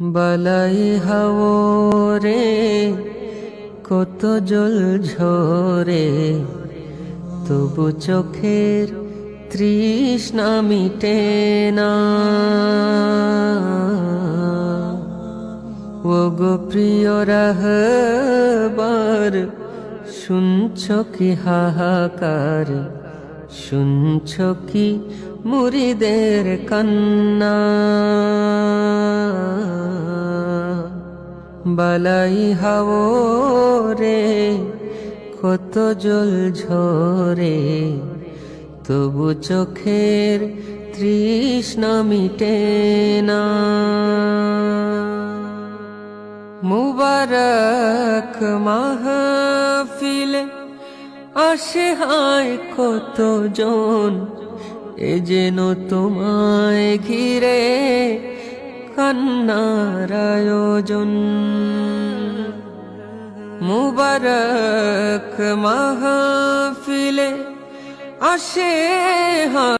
বালাই হাও রে কত জল ঝরে, তবু চোখের তৃষ্ণা মিটে না। ও গো প্রিয় রাহবার, শুনছ কি হাহাকার, শুনছ কি মুরিদের কান্না? বালাই হাও রে কত জল ঝরে, তবু চোখের তৃষ্ণা মিটে না। মুবারক মাহফিলে আসে হায় কত জন এ যেন তোমায় ঘিরে কান্নার আয়োজন মুবারক মাহফিলে আসে